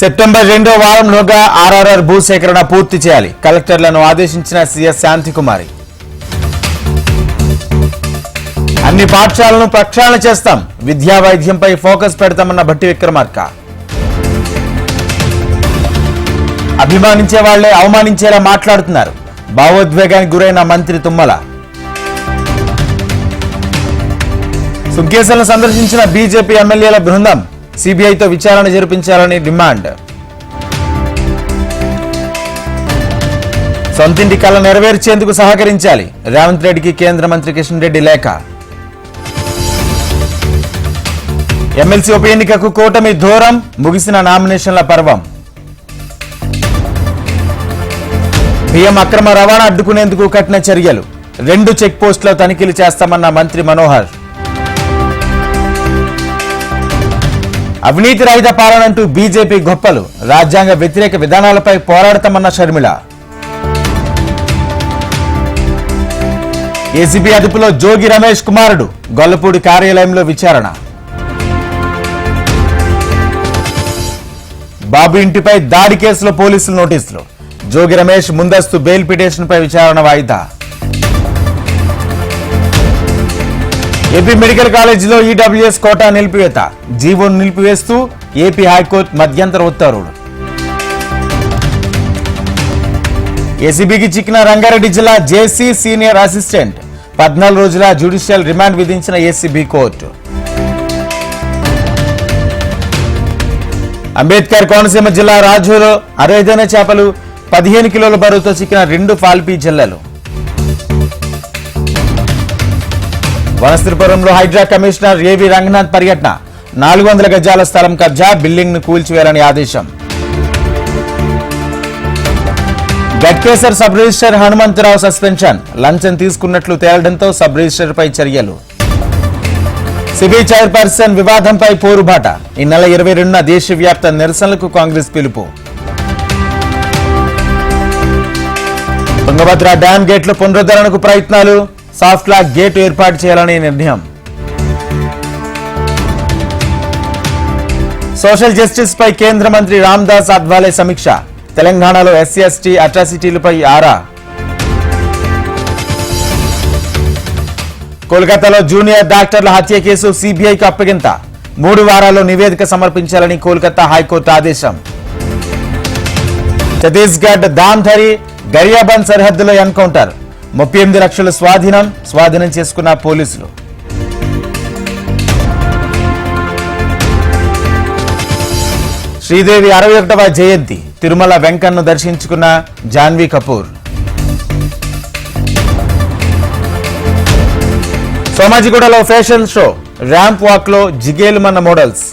September రెండో వారంలోగా ఆర్ఆర్ఆర్ భూసేకరణ పూర్తి చేయాలి. కలెక్టర్లను ఆదేశించిన సీఎస్ శాంతికుమారి. అన్ని పాఠశాలను ప్రక్షాళన చేస్తాం. విద్యా వైద్యంపై ఫోకస్ పెడతామన్న భట్టి విక్రమార్క. అభిమానించే వాళ్ళే అవమానించేలా మాట్లాడుతున్నారు. భావోద్వేగానికి గురైన మంత్రి తుమ్మల. సుంకేశ్వరం సందర్శించిన బీజేపీ ఎమ్మెల్యేల బృందం సిబిఐతో విచారణ జరిపించాలని డిమాండ్. సొంతింటి కళ నెరవేర్చేందుకు సహకరించాలి. రేవంత్ రెడ్డికి కేంద్ర మంత్రి కిషన్ రెడ్డి లేఖ. ఎమ్మెల్సీ ఉప ఎన్నికకు కూటమి దూరం ముగిసిన నామినేషన్ల పర్వం. బియ్యం అక్రమ రవాణా అడ్డుకునేందుకు కఠిన చర్యలు. రెండు చెక్ పోస్టులో తనిఖీలు చేస్తామన్న మంత్రి మనోహర్. అవినీతి రహిత పాలనంటూ బీజేపీ గొప్పలు. రాజ్యాంగ వ్యతిరేక విధానాలపై పోరాడతామన్న షర్మిళ ఏసీబీ అదుపులో జోగి రమేష్ కుమారుడు గొల్లపూడి కార్యాలయంలో విచారణ. బాబు ఇంటిపై దాడి కేసులో పోలీసులు నోటీసులు. జోగి రమేష్ ముందస్తు బెయిల్ పిటిషన్పై విచారణ వాయిదా. ఏపీ మెడికల్ కాలేజీలో ఈడబ్ల్యూఎస్ కోటా నిలిపివేత. జీవోను నిలిపివేస్తూ ఏపీ హైకోర్టు మధ్యంతర ఉత్తర్వులు. ఏసీబీకి చిక్కిన రంగారెడ్డి జిల్లా జేసీ సీనియర్ అసిస్టెంట్ పద్నాలుగు రోజుల జ్యుడిషియల్ రిమాండ్ విధించిన ఏసీబీ కోర్టు. అంబేద్కర్ కోనసీమ జిల్లా రాజులో అరవై చేపలు పదిహేను కిలోల బరువుతో చిక్కిన రెండు ఫాల్పీ జిల్లలు. వనస్థిరపురంలో హైడ్రా కమిషనర్ ఏవి రంగనాథ్ పర్యటన? నాలుగు వందల గజాల స్థలం కబ్జా బిల్డింగ్ను కూల్చివేయాలని ఆదేశం. Ghatkesar sub register Hanumantharao suspension. లంచం తీసుకున్నట్లు తేలడంతో సబ్ రిజిస్టర్ పై చర్యలు. సిబిఐ చైర్పర్సన్ వివాదంపై పోరుబాట. ఈ నెల ఇరవై రెండున దేశవ్యాప్త నిరసనలకు కాంగ్రెస్ పిలుపు. తుంగభద్ర డ్యాం గేట్ల పునరుద్ధరణకు ప్రయత్నాలు. సాఫ్ట్ లాక్ గేట్ ఏర్పాటు చేయాలని నిర్ణయం. సోషల్ జస్టిస్ పై కేంద్ర మంత్రి రామ్దాస్ అద్వాలే సమీక్ష. తెలంగాణలో ఎస్సీ ఎస్టీ అట్రాసిటీలపై ఆరా. కోల్కతాలో జూనియర్ డాక్టర్ల హత్య కేసు సిబిఐకి అప్పగింత. మూడు వారాల్లో నివేదిక సమర్పించాలని కోల్కతా హైకోర్టు ఆదేశం. ఛత్తీస్గఢ్ దాంధరి గరియాబంద్ సరిహద్దులో ఎన్కౌంటర్. ముప్పై ఎనిమిది లక్షల స్వాధీనం స్వాధీనం చేసుకున్న పోలీసులు. శ్రీదేవి అరవై ఒకటవ జయంతి తిరుమల వెంకన్ను దర్శించుకున్న జాన్వీ కపూర్. సోమాజిగూడలో ఫ్యాషన్ షో ర్యాంప్ వాక్లో జిగేలుమన్న మోడల్స్.